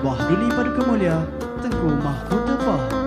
Kebah Duli Paduka Mulia Tengku Mahkota Faham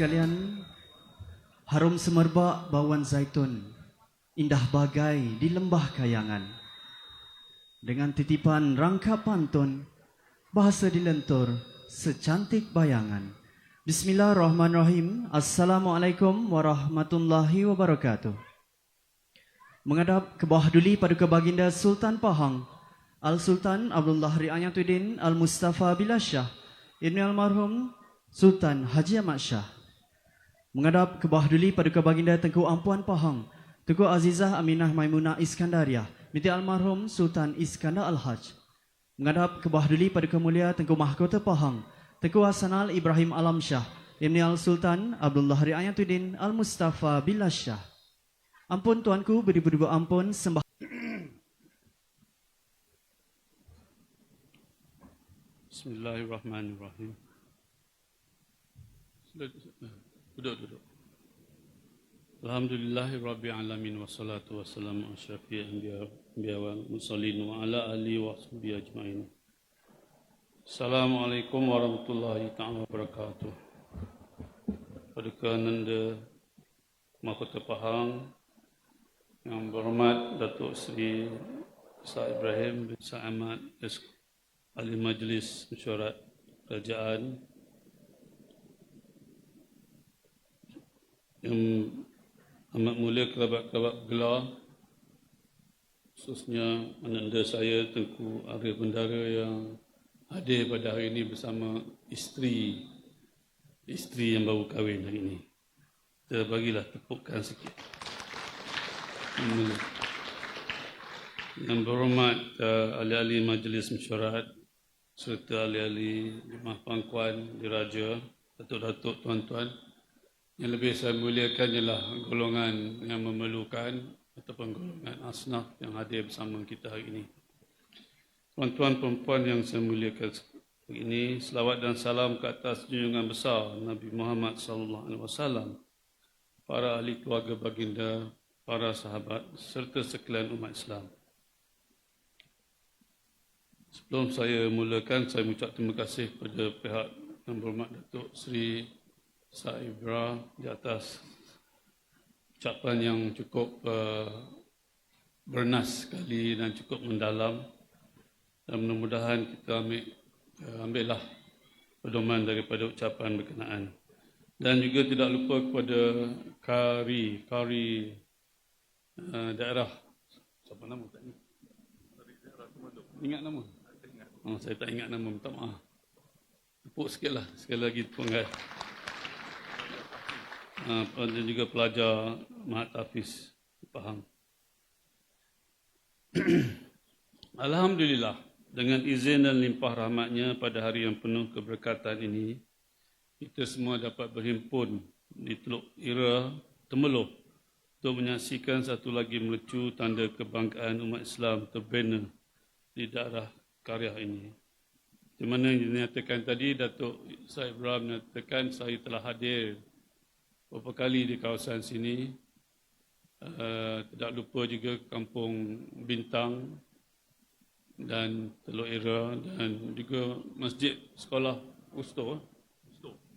sekalian, harum semerbak bauan zaitun, indah bagai di lembah kayangan. Dengan titipan rangka pantun, bahasa dilentur secantik bayangan. Bismillahirrahmanirrahim. Assalamualaikum warahmatullahi wabarakatuh. Menghadap ke bawah duli paduka baginda Sultan Pahang, Al-Sultan Abdullah Riayatuddin Al-Mustafa Bilasyah, Ibn Almarhum Sultan Haji Ahmad Shah. Menghadap ke bawah duli paduka baginda Tengku Ampuan Pahang, Tengku Azizah Aminah Maimunah Iskandariah, binti almarhum Sultan Iskandar Al-Haj. Menghadap ke bawah duli paduka mulia Tengku Mahkota Pahang, Tengku Hasanal Ibrahim Alam Shah, Ibn Al-Sultan Abdullah Riayatuddin Al-Mustafa Bilasyah. Ampun tuanku, beribu-ribu ampun, sembah Bismillahirrahmanirrahim. Duduk, duduk. Alhamdulillahi alamin wassalatu wassalamu ala asyrafil anbiya wal mursalin wa ala alihi wa sahbihi ajmain. Assalamualaikum warahmatullahi taala wabarakatuh. Paduka Nanda Mahkota Pahang yang berhormat Datuk Seri Sa Ibrahim bin Sa Ahmad Majlis Mesyuarat Kerajaan yang amat mulia kerabat-kerabat gelar khususnya ananda saya Tengku Arif Bendara yang hadir pada hari ini bersama isteri isteri yang baru kahwin hari ini. Kita bagilah tepukan sikit. Yang berhormat uh, ahli-ahli majlis mesyuarat serta ahli-ahli jemaah pangkuan diraja, datuk-datuk, tuan-tuan Yang lebih saya muliakan ialah golongan yang memerlukan ataupun golongan asnaf yang hadir bersama kita hari ini. Tuan-tuan perempuan yang saya muliakan hari ini, selawat dan salam ke atas junjungan besar Nabi Muhammad sallallahu alaihi wasallam, para ahli keluarga baginda, para sahabat serta sekalian umat Islam. Sebelum saya mulakan, saya mengucap terima kasih kepada pihak yang berhormat Datuk Seri Saibra di atas ucapan yang cukup uh, bernas sekali dan cukup mendalam. Dan mudah-mudahan kita ambil uh, ambillah pedoman daripada ucapan berkenaan. Dan juga tidak lupa kepada kari kari uh, daerah. Siapa nama tak ingat ingat nama? Oh, saya tak ingat nama. Minta maaf. Tepuk sikit lah. Sekali lagi tepuk uh, dan juga pelajar Mahat Hafiz faham. Alhamdulillah dengan izin dan limpah rahmatnya pada hari yang penuh keberkatan ini kita semua dapat berhimpun di Teluk Ira Temeloh untuk menyaksikan satu lagi melecu tanda kebanggaan umat Islam terbina di daerah karya ini. Di mana dinyatakan tadi Datuk Said Ibrahim menyatakan saya telah hadir beberapa kali di kawasan sini. Uh, tidak lupa juga kampung Bintang dan Teluk Era dan juga masjid sekolah Wusto.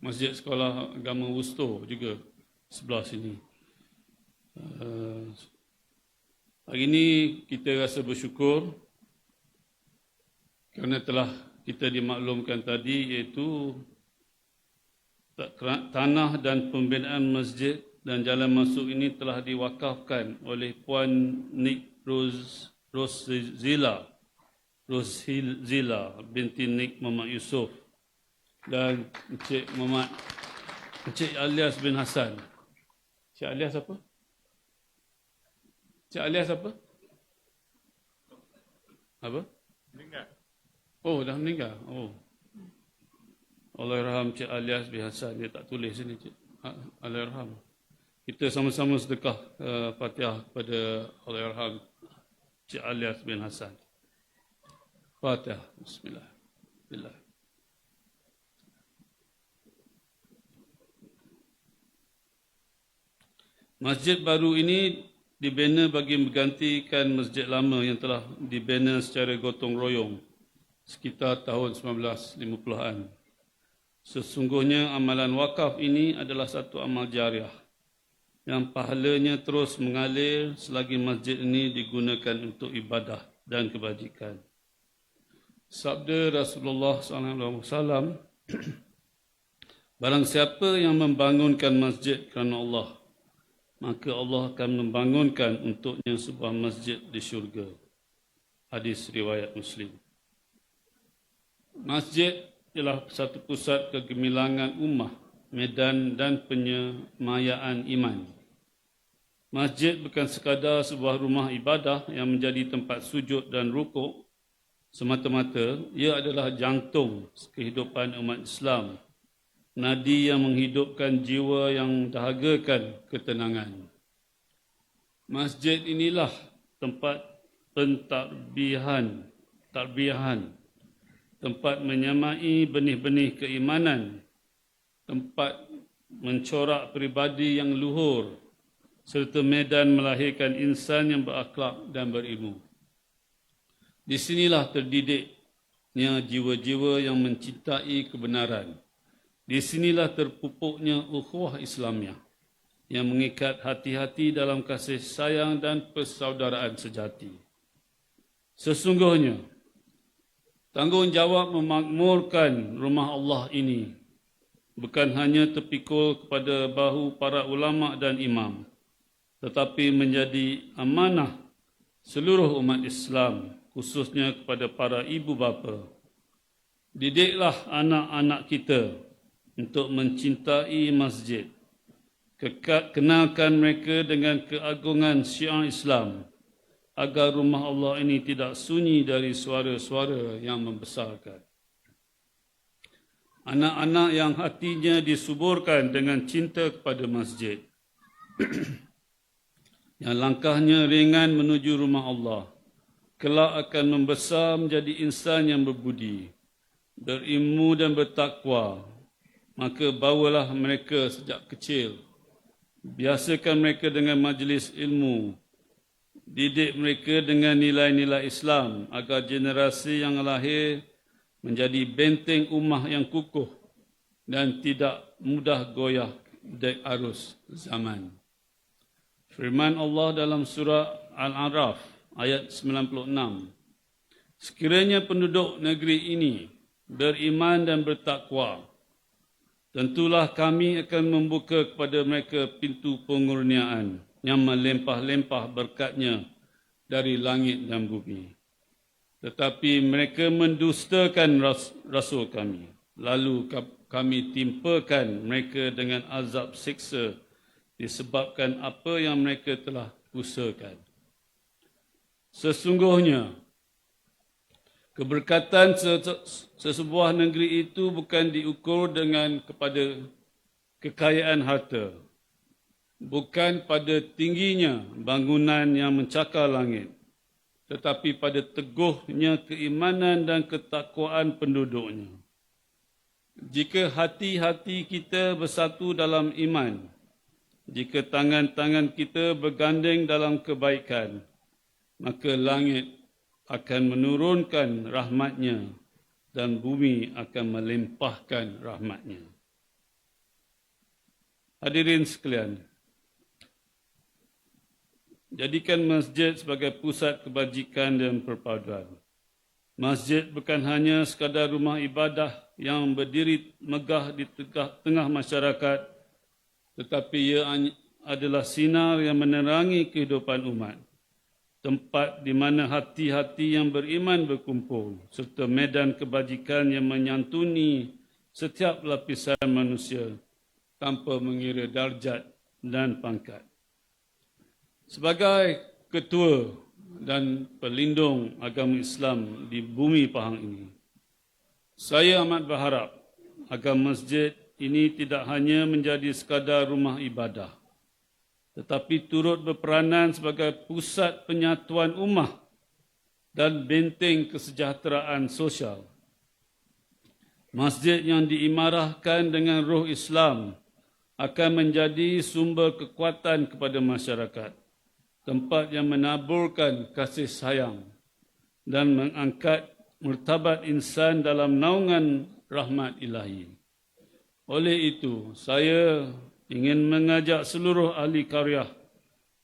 Masjid sekolah agama Wusto juga sebelah sini. Uh, hari ini kita rasa bersyukur kerana telah kita dimaklumkan tadi iaitu tanah dan pembinaan masjid dan jalan masuk ini telah diwakafkan oleh Puan Nick Rose Rosezila Rosezila binti Nick Muhammad Yusof dan Encik Muhammad Encik Alias bin Hassan. Encik Alias apa? Encik Alias apa? Apa? Meninggal. Oh, dah meninggal. Oh. Allahyarham Cik Alias bin Hassan dia tak tulis sini Cik. Ha, Allahyarham. Kita sama-sama sedekah uh, Fatihah kepada Allahyarham Cik Alias bin Hassan. Fatihah. Bismillah. Bismillah. Masjid baru ini dibina bagi menggantikan masjid lama yang telah dibina secara gotong royong sekitar tahun 1950-an. Sesungguhnya amalan wakaf ini adalah satu amal jariah yang pahalanya terus mengalir selagi masjid ini digunakan untuk ibadah dan kebajikan. Sabda Rasulullah SAW, Barang siapa yang membangunkan masjid kerana Allah, maka Allah akan membangunkan untuknya sebuah masjid di syurga. Hadis riwayat Muslim. Masjid ialah satu pusat kegemilangan ummah, medan dan penyemayaan iman. Masjid bukan sekadar sebuah rumah ibadah yang menjadi tempat sujud dan rukuk semata-mata, ia adalah jantung kehidupan umat Islam, nadi yang menghidupkan jiwa yang dahagakan ketenangan. Masjid inilah tempat pentarbihan, tarbihan, tempat menyamai benih-benih keimanan, tempat mencorak pribadi yang luhur, serta medan melahirkan insan yang berakhlak dan berilmu. Di sinilah terdidiknya jiwa-jiwa yang mencintai kebenaran. Di sinilah terpupuknya ukhuwah Islamiah yang mengikat hati-hati dalam kasih sayang dan persaudaraan sejati. Sesungguhnya, Tanggungjawab memakmurkan rumah Allah ini bukan hanya terpikul kepada bahu para ulama dan imam tetapi menjadi amanah seluruh umat Islam khususnya kepada para ibu bapa. Didiklah anak-anak kita untuk mencintai masjid. Kenalkan mereka dengan keagungan syiar Islam agar rumah Allah ini tidak sunyi dari suara-suara yang membesarkan. anak-anak yang hatinya disuburkan dengan cinta kepada masjid. yang langkahnya ringan menuju rumah Allah. Kelak akan membesar menjadi insan yang berbudi, berilmu dan bertakwa. Maka bawalah mereka sejak kecil. Biasakan mereka dengan majlis ilmu. Didik mereka dengan nilai-nilai Islam agar generasi yang lahir menjadi benteng ummah yang kukuh dan tidak mudah goyah dari arus zaman. Firman Allah dalam surah Al-Araf ayat 96. Sekiranya penduduk negeri ini beriman dan bertakwa, tentulah kami akan membuka kepada mereka pintu pengurniaan yang melempah-lempah berkatnya dari langit dan bumi. Tetapi mereka mendustakan rasul kami. Lalu kami timpakan mereka dengan azab siksa disebabkan apa yang mereka telah usahakan. Sesungguhnya, keberkatan sesebuah negeri itu bukan diukur dengan kepada kekayaan harta, bukan pada tingginya bangunan yang mencakar langit, tetapi pada teguhnya keimanan dan ketakwaan penduduknya. Jika hati-hati kita bersatu dalam iman, jika tangan-tangan kita bergandeng dalam kebaikan, maka langit akan menurunkan rahmatnya dan bumi akan melimpahkan rahmatnya. Hadirin sekalian, jadikan masjid sebagai pusat kebajikan dan perpaduan. Masjid bukan hanya sekadar rumah ibadah yang berdiri megah di tengah masyarakat tetapi ia adalah sinar yang menerangi kehidupan umat. Tempat di mana hati-hati yang beriman berkumpul serta medan kebajikan yang menyantuni setiap lapisan manusia tanpa mengira darjat dan pangkat. Sebagai ketua dan pelindung agama Islam di bumi Pahang ini, saya amat berharap agar masjid ini tidak hanya menjadi sekadar rumah ibadah tetapi turut berperanan sebagai pusat penyatuan ummah dan benteng kesejahteraan sosial. Masjid yang diimarahkan dengan roh Islam akan menjadi sumber kekuatan kepada masyarakat, tempat yang menaburkan kasih sayang dan mengangkat martabat insan dalam naungan rahmat ilahi. Oleh itu, saya ingin mengajak seluruh ahli karya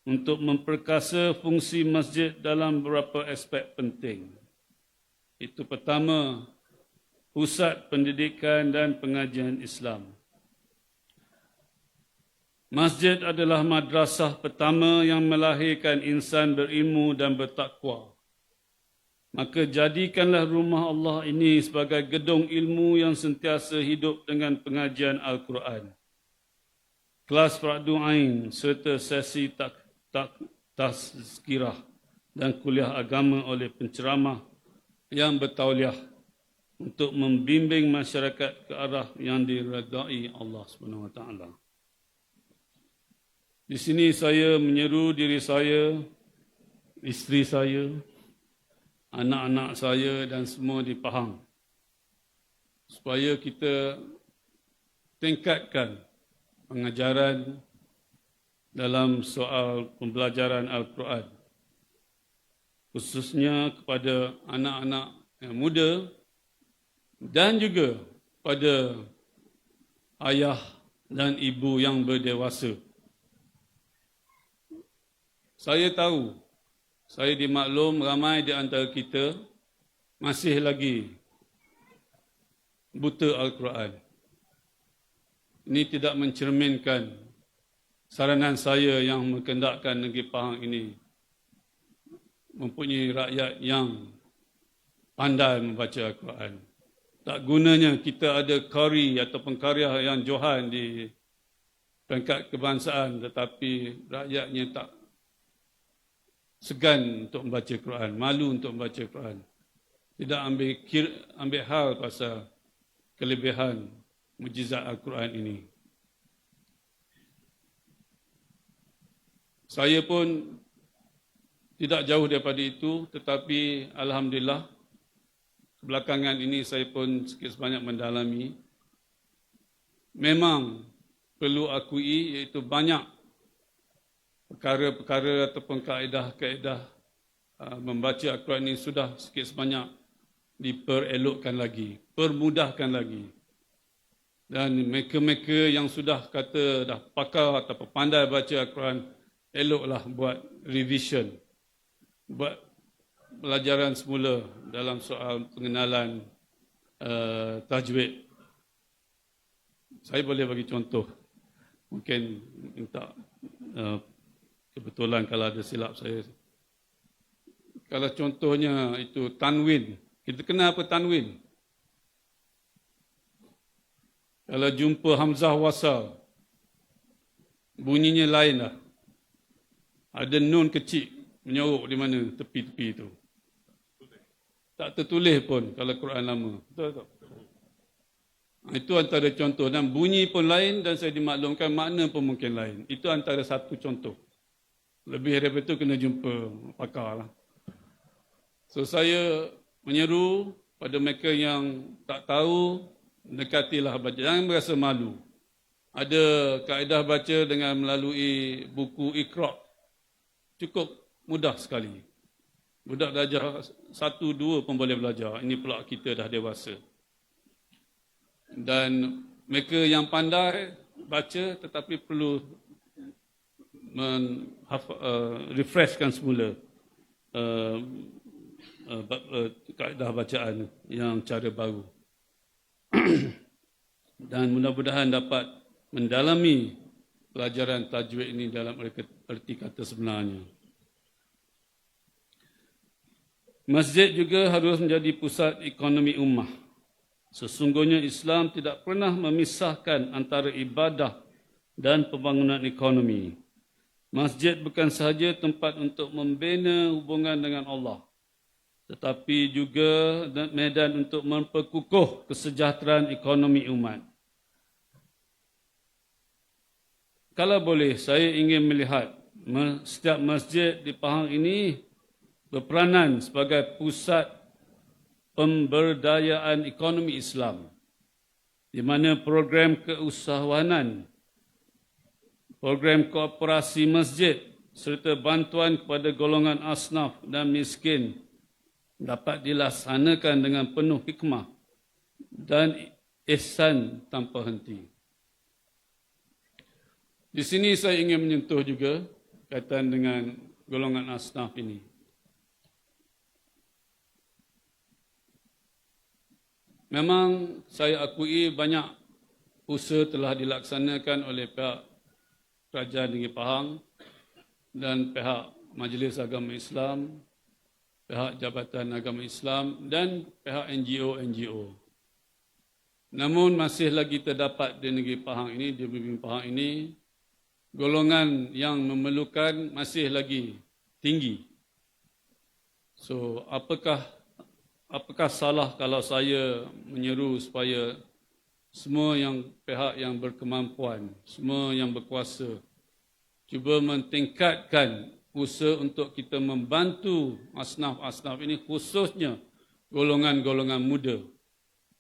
untuk memperkasa fungsi masjid dalam beberapa aspek penting. Itu pertama, pusat pendidikan dan pengajian Islam. Masjid adalah madrasah pertama yang melahirkan insan berilmu dan bertakwa maka jadikanlah rumah Allah ini sebagai gedung ilmu yang sentiasa hidup dengan pengajian Al-Quran. Kelas Fardu Ain serta sesi tak, tak, tazkirah dan kuliah agama oleh penceramah yang bertauliah untuk membimbing masyarakat ke arah yang diredai Allah SWT. Di sini saya menyeru diri saya, isteri saya, anak-anak saya dan semua di Pahang. Supaya kita tingkatkan pengajaran dalam soal pembelajaran Al-Quran. Khususnya kepada anak-anak yang muda dan juga pada ayah dan ibu yang berdewasa. Saya tahu saya dimaklum ramai di antara kita masih lagi buta Al-Quran. Ini tidak mencerminkan saranan saya yang mengkendakkan negeri Pahang ini mempunyai rakyat yang pandai membaca Al-Quran. Tak gunanya kita ada kari atau karya yang johan di peringkat kebangsaan tetapi rakyatnya tak segan untuk membaca Quran, malu untuk membaca Quran. Tidak ambil kir, ambil hal pasal kelebihan mujizat Al-Quran ini. Saya pun tidak jauh daripada itu tetapi Alhamdulillah belakangan ini saya pun sikit sebanyak mendalami memang perlu akui iaitu banyak perkara-perkara ataupun kaedah-kaedah uh, membaca Al-Quran ini sudah sikit sebanyak diperelokkan lagi, permudahkan lagi. Dan mereka-mereka yang sudah kata dah pakar atau pandai baca Al-Quran, eloklah buat revision, buat pelajaran semula dalam soal pengenalan uh, tajwid. Saya boleh bagi contoh. Mungkin minta uh, kebetulan kalau ada silap saya. Kalau contohnya itu tanwin. Kita kenal apa tanwin? Kalau jumpa hamzah wasal, bunyinya lain lah. Ada nun kecil menyorok di mana tepi-tepi itu. Tak tertulis pun kalau Quran lama. Betul tak? Itu antara contoh dan bunyi pun lain dan saya dimaklumkan makna pun mungkin lain. Itu antara satu contoh. Lebih daripada itu kena jumpa pakar lah. So saya menyeru pada mereka yang tak tahu dekatilah baca. Jangan merasa malu. Ada kaedah baca dengan melalui buku Iqra. Cukup mudah sekali. Budak belajar satu, dua pun boleh belajar. Ini pula kita dah dewasa. Dan mereka yang pandai baca tetapi perlu men, uh, refreshkan semula uh, uh, kaedah bacaan yang cara baru. dan mudah-mudahan dapat mendalami pelajaran tajwid ini dalam erti kata sebenarnya. Masjid juga harus menjadi pusat ekonomi ummah. Sesungguhnya Islam tidak pernah memisahkan antara ibadah dan pembangunan ekonomi. Masjid bukan sahaja tempat untuk membina hubungan dengan Allah, tetapi juga medan untuk memperkukuh kesejahteraan ekonomi umat. Kalau boleh, saya ingin melihat setiap masjid di Pahang ini berperanan sebagai pusat pemberdayaan ekonomi Islam di mana program keusahawanan, program kooperasi masjid serta bantuan kepada golongan asnaf dan miskin dapat dilaksanakan dengan penuh hikmah dan ihsan tanpa henti. Di sini saya ingin menyentuh juga kaitan dengan golongan asnaf ini. Memang saya akui banyak usaha telah dilaksanakan oleh pihak Kerajaan Negeri Pahang dan pihak Majlis Agama Islam pihak Jabatan Agama Islam dan pihak NGO-NGO. Namun masih lagi terdapat di negeri Pahang ini, di bumi Pahang ini, golongan yang memerlukan masih lagi tinggi. So, apakah apakah salah kalau saya menyeru supaya semua yang pihak yang berkemampuan, semua yang berkuasa cuba mentingkatkan usaha untuk kita membantu asnaf-asnaf ini khususnya golongan-golongan muda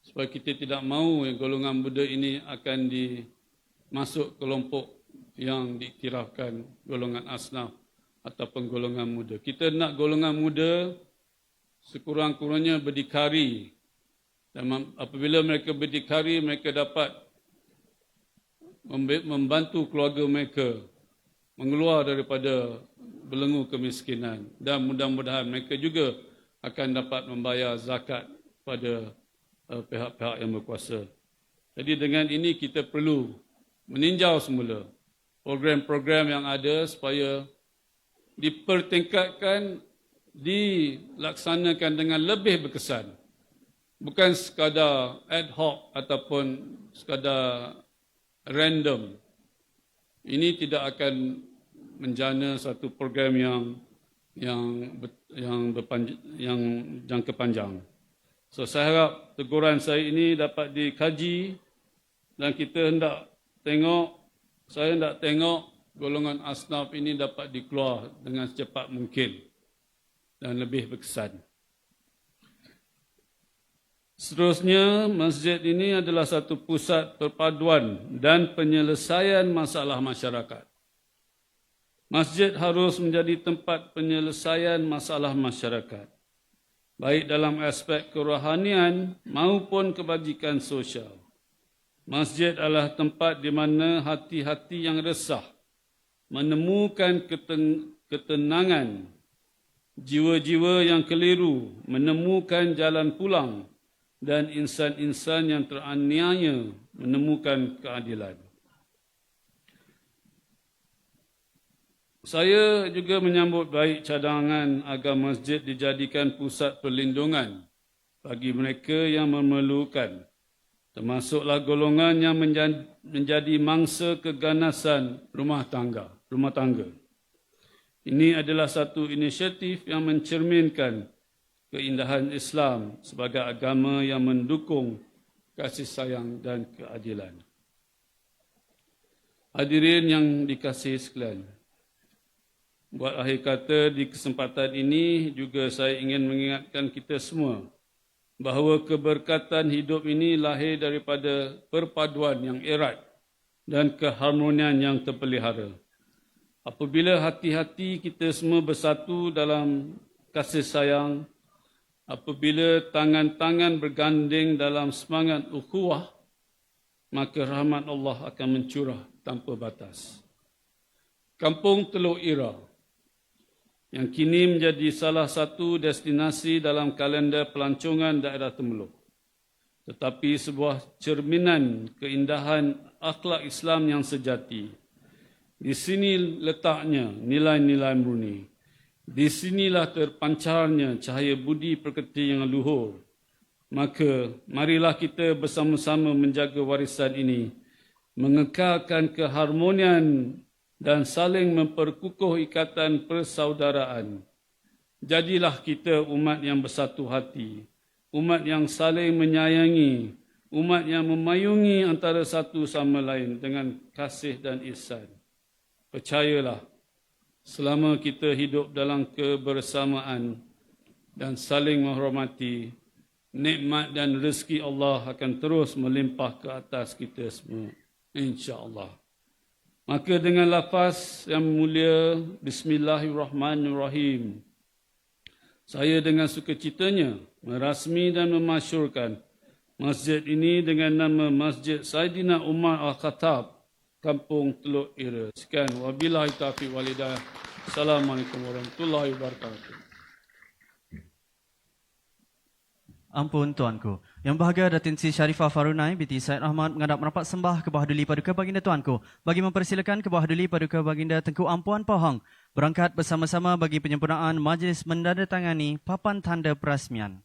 supaya kita tidak mahu golongan muda ini akan dimasuk kelompok yang dikirakan golongan asnaf ataupun golongan muda. Kita nak golongan muda sekurang-kurangnya berdikari dan apabila mereka berdikari mereka dapat membantu keluarga mereka mengeluar daripada belenggu kemiskinan dan mudah-mudahan mereka juga akan dapat membayar zakat pada uh, pihak-pihak yang berkuasa. Jadi dengan ini kita perlu meninjau semula program-program yang ada supaya dipertingkatkan, dilaksanakan dengan lebih berkesan. Bukan sekadar ad hoc ataupun sekadar random. Ini tidak akan menjana satu program yang yang yang berpanj- yang jangka panjang. So saya harap teguran saya ini dapat dikaji dan kita hendak tengok, saya hendak tengok golongan asnaf ini dapat dikeluar dengan secepat mungkin dan lebih berkesan. Seterusnya, masjid ini adalah satu pusat perpaduan dan penyelesaian masalah masyarakat. Masjid harus menjadi tempat penyelesaian masalah masyarakat, baik dalam aspek kerohanian maupun kebajikan sosial. Masjid adalah tempat di mana hati-hati yang resah menemukan ketenangan, jiwa-jiwa yang keliru menemukan jalan pulang dan insan-insan yang teraniaya menemukan keadilan. Saya juga menyambut baik cadangan agar masjid dijadikan pusat perlindungan bagi mereka yang memerlukan, termasuklah golongan yang menjadi mangsa keganasan rumah tangga. Rumah tangga. Ini adalah satu inisiatif yang mencerminkan keindahan Islam sebagai agama yang mendukung kasih sayang dan keadilan. Hadirin yang dikasihi sekalian, buat akhir kata di kesempatan ini juga saya ingin mengingatkan kita semua bahawa keberkatan hidup ini lahir daripada perpaduan yang erat dan keharmonian yang terpelihara. Apabila hati-hati kita semua bersatu dalam kasih sayang, apabila tangan-tangan berganding dalam semangat ukhuwah, maka rahmat Allah akan mencurah tanpa batas. Kampung Teluk Ira yang kini menjadi salah satu destinasi dalam kalender pelancongan daerah Temeluk. Tetapi sebuah cerminan keindahan akhlak Islam yang sejati. Di sini letaknya nilai-nilai murni. Di sinilah terpancarnya cahaya budi perketi yang luhur. Maka marilah kita bersama-sama menjaga warisan ini, mengekalkan keharmonian dan saling memperkukuh ikatan persaudaraan. Jadilah kita umat yang bersatu hati, umat yang saling menyayangi, umat yang memayungi antara satu sama lain dengan kasih dan ihsan. Percayalah, selama kita hidup dalam kebersamaan dan saling menghormati, nikmat dan rezeki Allah akan terus melimpah ke atas kita semua. InsyaAllah. Maka dengan lafaz yang mulia, Bismillahirrahmanirrahim. Saya dengan sukacitanya merasmi dan memasyurkan masjid ini dengan nama Masjid Saidina Umar Al-Khattab Kampung Teluk Ira. Sekian. Wabillahi taufiq walidayah. Assalamualaikum warahmatullahi wabarakatuh. Ampun tuanku. Yang bahagia Datin Sri Sharifah Farunai binti Said Ahmad menghadap merapat sembah ke bawah duli paduka baginda tuanku bagi mempersilakan ke bawah duli paduka baginda Tengku Ampuan Pahang berangkat bersama-sama bagi penyempurnaan majlis mendandatangani papan tanda perasmian.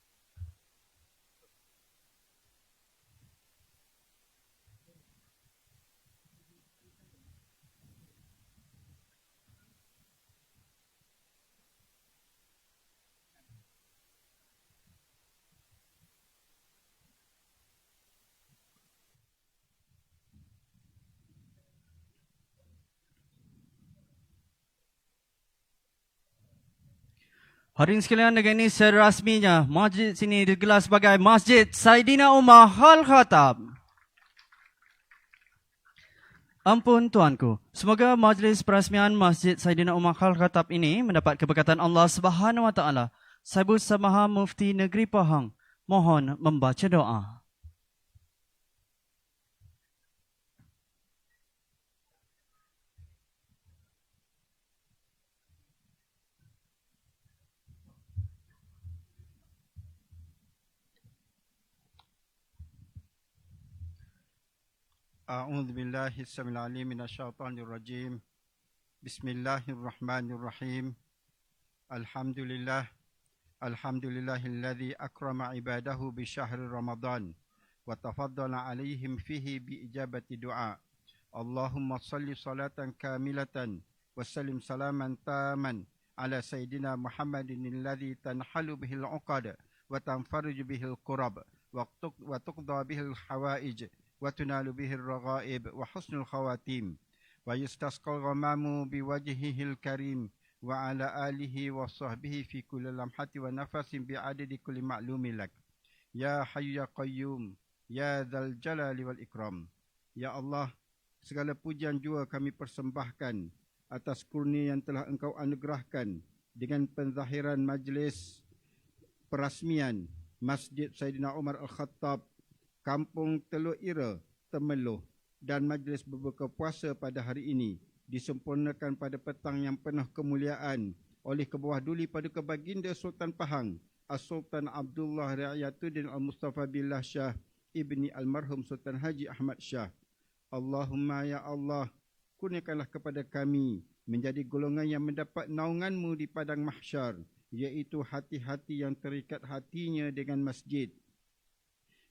Hadirin sekalian dengan ini serasminya masjid sini digelar sebagai Masjid Saidina Umar Hal Khatab. Ampun tuanku, semoga majlis perasmian Masjid Saidina Umar Hal Khatab ini mendapat keberkatan Allah Subhanahu Wa Taala. Sabu Samaha Mufti Negeri Pahang, mohon membaca doa. أعوذ بالله السميع العليم من الشيطان الرجيم بسم الله الرحمن الرحيم الحمد لله الحمد لله الذي أكرم عباده بشهر رمضان وتفضل عليهم فيه بإجابة دعاء اللهم صل صلاة كاملة وسلم سلاما تاما على سيدنا محمد الذي تنحل به العقد وتنفرج به الكرب وتق- وتقضى به الحوائج وتنال به الرغائب وحسن الخواتيم ويستسقى الغمام بوجهه الكريم وعلى آله وصحبه في كل لمحة ونفس بعدد كل معلوم لك يا حي يا قيوم يا ذا الجلال والإكرام Ya Allah, segala pujian jua kami persembahkan atas kurnia yang telah engkau anugerahkan dengan penzahiran majlis perasmian Masjid Saidina Umar Al-Khattab, Kampung Teluk Ira, Temeloh dan majlis berbuka puasa pada hari ini disempurnakan pada petang yang penuh kemuliaan oleh ke bawah duli Paduka Baginda Sultan Pahang As-Sultan Abdullah Ra'ayatuddin Al-Mustafa Billah Shah ibni almarhum Sultan Haji Ahmad Shah. Allahumma ya Allah, kurniakanlah kepada kami menjadi golongan yang mendapat naunganmu di padang mahsyar, iaitu hati-hati yang terikat hatinya dengan masjid,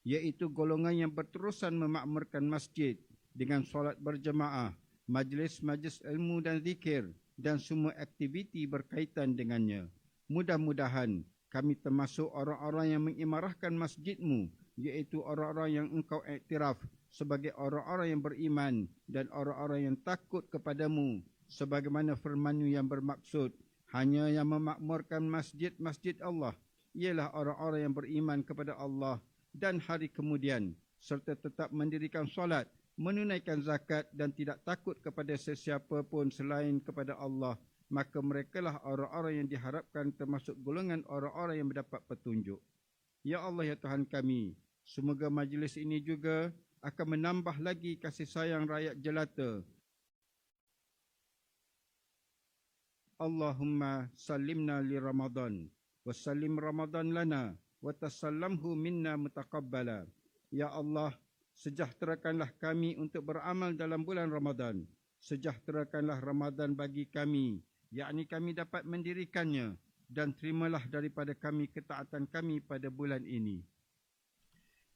iaitu golongan yang berterusan memakmurkan masjid dengan solat berjemaah, majlis-majlis ilmu dan zikir dan semua aktiviti berkaitan dengannya. Mudah-mudahan kami termasuk orang-orang yang mengimarahkan masjidmu, iaitu orang-orang yang engkau iktiraf sebagai orang-orang yang beriman dan orang-orang yang takut kepadamu sebagaimana firman yang bermaksud hanya yang memakmurkan masjid-masjid Allah ialah orang-orang yang beriman kepada Allah dan hari kemudian serta tetap mendirikan solat, menunaikan zakat dan tidak takut kepada sesiapa pun selain kepada Allah maka merekalah orang-orang yang diharapkan termasuk golongan orang-orang yang mendapat petunjuk. Ya Allah ya Tuhan kami, semoga majlis ini juga akan menambah lagi kasih sayang rakyat jelata. Allahumma salimna li Ramadan wa salim Ramadan lana wa tasallamhu minna mutaqabbala. Ya Allah, sejahterakanlah kami untuk beramal dalam bulan Ramadan. Sejahterakanlah Ramadan bagi kami, yakni kami dapat mendirikannya dan terimalah daripada kami ketaatan kami pada bulan ini.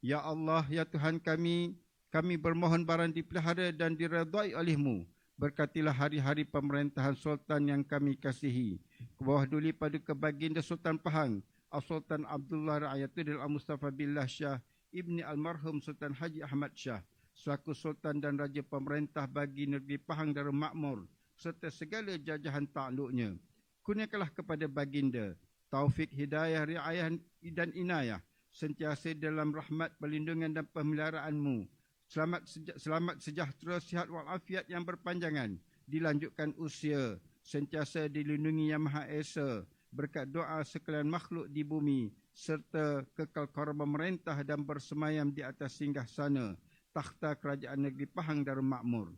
Ya Allah, ya Tuhan kami, kami bermohon barang dipelihara dan diredai olehmu. Berkatilah hari-hari pemerintahan Sultan yang kami kasihi. Ke bawah duli pada kebaginda Sultan Pahang, Al-Sultan Abdullah Ra'ayatuddin Al-Mustafa Billah Shah, Ibni Almarhum Sultan Haji Ahmad Shah, selaku Sultan dan Raja Pemerintah bagi negeri Pahang Darul Makmur, serta segala jajahan takluknya. Kurniakanlah kepada baginda, taufik hidayah, riayah dan inayah, sentiasa dalam rahmat, perlindungan dan pemeliharaanmu. Selamat, seja- selamat sejahtera, sihat walafiat yang berpanjangan. Dilanjutkan usia, sentiasa dilindungi Yang Maha Esa. Berkat doa sekalian makhluk di bumi. Serta kekal korban memerintah dan bersemayam di atas singgah sana. Takhta kerajaan negeri Pahang Darul Makmur.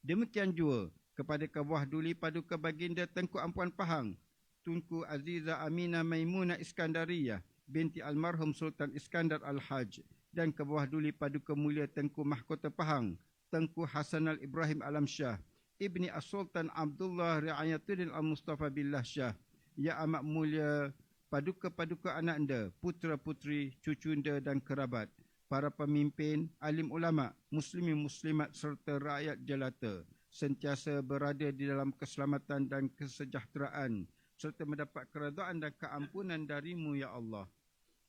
Demikian jua kepada kebawah duli paduka baginda Tengku Ampuan Pahang. Tunku Aziza Amina Maimuna Iskandariyah binti almarhum Sultan Iskandar Al-Haj dan ke bawah duli paduka mulia Tengku Mahkota Pahang, Tengku Hasanal Ibrahim Alam Shah, Ibni As-Sultan Abdullah Riayatuddin Al-Mustafa Billah Shah, yang amat mulia, paduka-paduka anak anda, putera-puteri, cucu anda dan kerabat, para pemimpin, alim ulama, muslimin muslimat serta rakyat jelata sentiasa berada di dalam keselamatan dan kesejahteraan serta mendapat keredaan dan keampunan darimu ya Allah.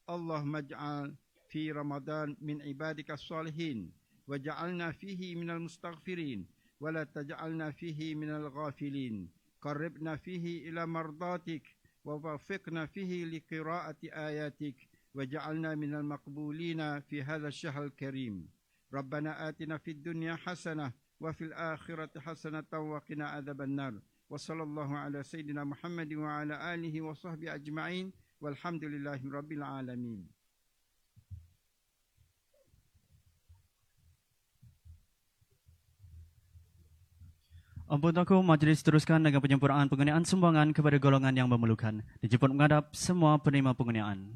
Allah maj'al fi Ramadan min ibadika salihin wa ja'alna fihi minal mustaghfirin wa la taj'alna fihi minal ghafilin. قربنا فيه إلى مرضاتك ووفقنا فيه لقراءة آياتك وجعلنا من المقبولين في هذا الشهر الكريم. ربنا آتنا في الدنيا حسنة وفي الآخرة حسنة وقنا عذاب النار. وصلى الله على سيدنا محمد وعلى آله وصحبه أجمعين. والحمد لله رب العالمين. Ampun Tuanku, majlis teruskan dengan penyempurnaan penggunaan sumbangan kepada golongan yang memerlukan. Dijemput menghadap semua penerima penggunaan.